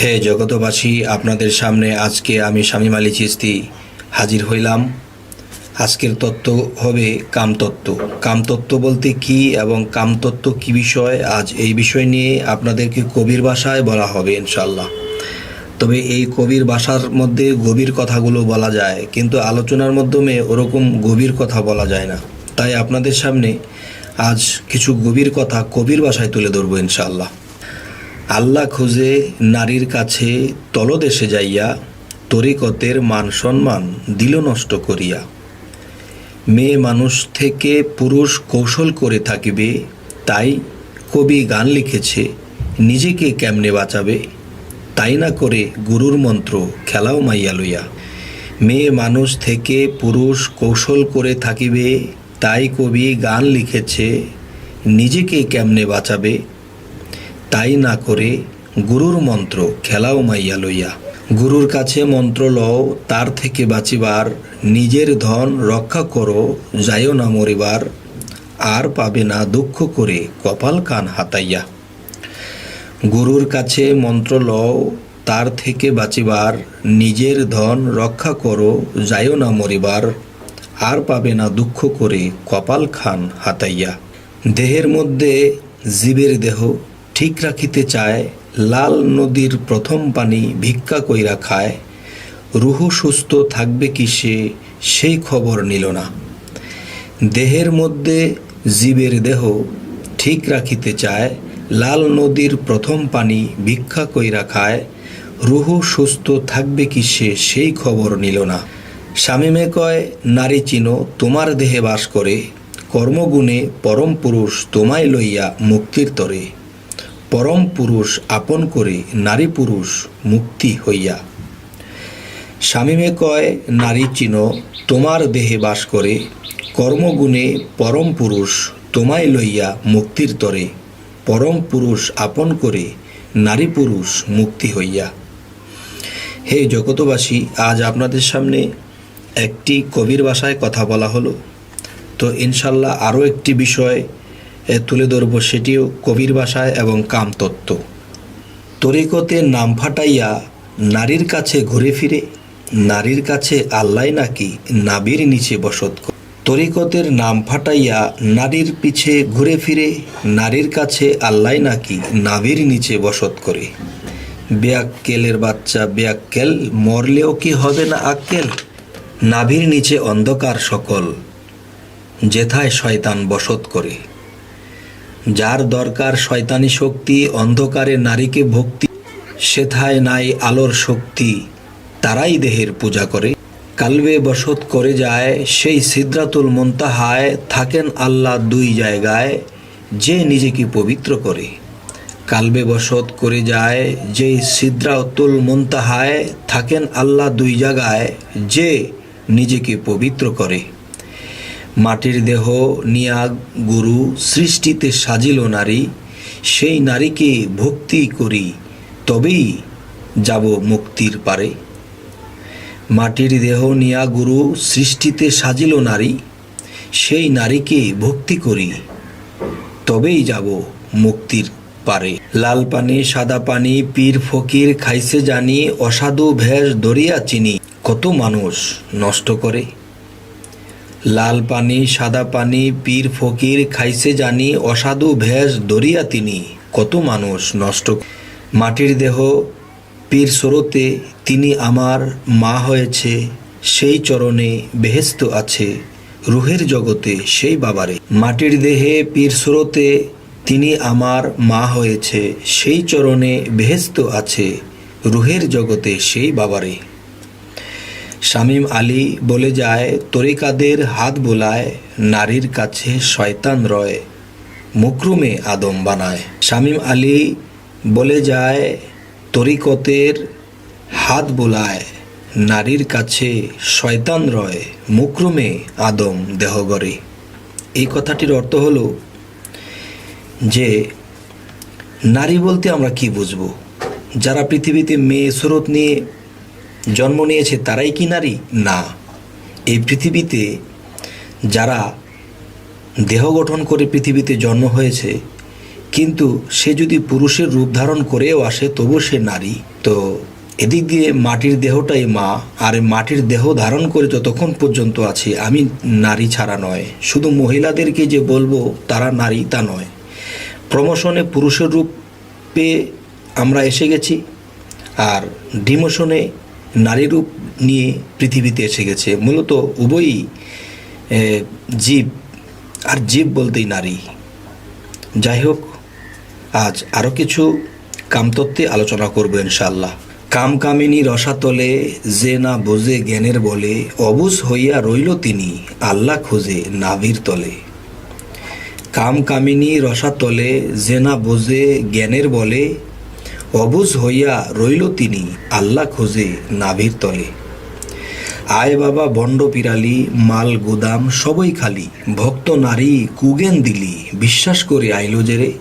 হে জগতবাসী আপনাদের সামনে আজকে আমি স্বামী মালি চিস্তি হাজির হইলাম। আজকের তত্ত্ব হবে কামতত্ত্ব। কামতত্ত্ব বলতে কি এবং কামতত্ত্ব কি বিষয়, আজ এই বিষয় নিয়ে আপনাদেরকে কবির ভাষায় বলা হবে ইনশাল্লাহ তবে এই কবির ভাষার মধ্যে গভীর কথাগুলো বলা যায়, কিন্তু আলোচনার মাধ্যমে ওরকম গভীর কথা বলা যায় না। তাই আপনাদের সামনে আজ কিছু গভীর কথা কবির ভাষায় তুলে ধরবো ইনশাল্লাহ আল্লাহ খুঁজে নারীর কাছে তলদেশে যাইয়া তরিকতের মান সম্মান দিল নষ্ট করিয়া। মেয়ে মানুষ থেকে পুরুষ কৌশল করে থাকিবে, তাই কবি গান লিখেছে, নিজেকে কেমনে বাঁচাবে? তাই না করে গুরুর মন্ত্র খেলাও মাইয়া লইয়া। মেয়ে মানুষ থেকে পুরুষ কৌশল করে থাকিবে, তাই কবি গান লিখেছে, নিজেকে কেমনে বাঁচাবে? তাই না করে গুরুর মন্ত্র খেলাও মাইয়া লইয়া। গুরুর কাছে মন্ত্র লও, তার থেকে বাঁচিবার। নিজের ধন রক্ষা করো, যাইও না মরিবার। আর পাবে না দুঃখ করে কপাল কান হাতাইয়া। গুরুর কাছে মন্ত্র লও, তার থেকে বাঁচিবার। নিজের ধন রক্ষা করো, যাইও না মরিবার। আর পাবে না দুঃখ করে কপাল খান হাতাইয়া। দেহের মধ্যে জীবের দেহ ঠিক রাখিতে চায়, লাল নদীর প্রথম পানি ভিক্ষা কইরা খায়, রুহু সুস্থ থাকবে কি সে সেই খবর নিল না। দেহের মধ্যে জীবের দেহ ঠিক রাখিতে চায়, লাল নদীর প্রথম পানি ভিক্ষা কইরা খায়, রুহু সুস্থ থাকবে কি সে, সেই খবর নিল না। স্বামীমে কয়, নারী চিনো, তোমার দেহে বাস করে, কর্মগুণে পরম পুরুষ তোমায় লইয়া মুক্তির তরে। পরম পুরুষ আপন করে নারী পুরুষ মুক্তি হইয়া। স্বামীমে কয়, নারী চিনো, তোমার দেহে বাস করে। কর্মগুণে পরম পুরুষ তোমায় লইয়া মুক্তির তরে। পরম পুরুষ আপন করে নারী পুরুষ মুক্তি হইয়া। হে জগতবাসী আজ আপনাদের সামনে একটি কবির ভাষায় কথা বলা হলো। তো ইনশাল্লাহ আরও একটি বিষয় তুলে ধরব সেটিও কবির ভাষায় এবং কামতত্ত্ব তরিকতে নাম ফাটাইয়া নারীর কাছে ঘুরে ফিরে, নারীর কাছে আল্লাহ নাকি নাবির নিচে বসত তরিকতের নাম ফাটাইয়া নারীর পিছে ঘুরে ফিরে, নারীর কাছে আল্লাহ নাকি নাবির নিচে বসত করে। বেয়াক্কেলের বাচ্চা বেয়াক্কেল, মরলেও কি হবে না আক্কেল? নাভির নিচে অন্ধকার সকল, যেথায় শয়তান বসত করে। যার দরকার শয়তানি শক্তি, অন্ধকারে নারীকে ভক্তি, সেথায় নাই আলোর শক্তি। তারাই দেহের পূজা করে। কালবে বসত করে যায়, সেই সিদ্রাতুল মন্তাহায় থাকেন আল্লাহ দুই জায়গায়, যে নিজেকে পবিত্র করে। কালবে বসত করে যায়, যে সিদ্রাতুল মন্তাহায় থাকেন আল্লাহ দুই জায়গায়, যে নিজেকে পবিত্র করে। মাটির দেহ নিয়া গুরু সৃষ্টিতে সাজিল নারী, সেই নারীকে ভক্তি করি, তবেই যাব মুক্তির পারে। মাটির দেহ নিয়া গুরু সৃষ্টিতে সাজিল নারী, সেই নারীকে ভক্তি করি, তবেই যাব মুক্তির পারে। লাল পানি, সাদা পানি, পীর ফকির খাইছে জানি, অসাধু ভেষ দরিয়া চিনি, কত মানুষ নষ্ট করে। লাল পানি, সাদা পানি, পীর ফকির, খাইছে জানি, অসাধু ভেষ দরিয়া তিনি। কত মানুষ নষ্ট মাটির দেহ, পীর স্রোতে তিনি আমার মা হয়েছে, সেই চরণে বেহেস্ত আছে, রুহের জগতে সেই বাবারে। মাটির দেহে, পীর স্রোতে তিনি আমার মা হয়েছে, সেই চরণে বেহেস্ত আছে, রুহের জগতে সেই বাবারে। শামীম আলী বলে যায়, তরিকাদের হাত বোলায়, নারীর কাছে শয়তান রয়, মুকরুমে আদম বানায়। শামীম আলী বলে যায়, তরিকতের হাত বোলায়, নারীর কাছে শয়তান রয়, মুকরুমে আদম দেহগরে এই কথাটির অর্থ হলো যে, নারী বলতে আমরা কি বুঝব? যারা পৃথিবীতে মেয়ে, স্রোত নিয়ে জন্ম নিয়েছে তারাই কি নারী? না। এই পৃথিবীতে যারা দেহ গঠন করে পৃথিবীতে জন্ম হয়েছে, কিন্তু সে যদি পুরুষের রূপ ধারণ করেও আসে তবু সে নারী। তো এদিক দিয়ে মাটির দেহটাই মা, আর মাটির দেহ ধারণ করে যতক্ষণ পর্যন্ত আছি, আমি নারী ছাড়া নয়। শুধু মহিলাদেরকে যে বলব, তারা নারী, তা নয়। প্রমোশনে পুরুষের রূপে আমরা এসে গেছি, আর ডিমোশনে নারী রূপ নিয়ে পৃথিবীতে এসে গেছে। মূলত উভয়ই জীব, আর জীব বলতেই নারী। যাই হোক, আজ আরও কিছু কামতত্ত্বে আলোচনা করব ইনশাল্লাহ কাম কামিনী রসাতলে যে না বোঝে জ্ঞানের বলে, অবুজ হইয়া রইল তিনি আল্লাহ খোঁজে নাভির তলে। কাম কামিনী রসাতলে যে না বোঝে জ্ঞানের বলে অবুজ হইয়া রইল তিনি আল্লাহ খোঁজে নাভির তলে। আয় বাবা বন্ড পিরালি, মাল গোদাম সবই খালি, ভক্ত নারী কুগেন দিলি, বিশ্বাস করে আইলো যে রে।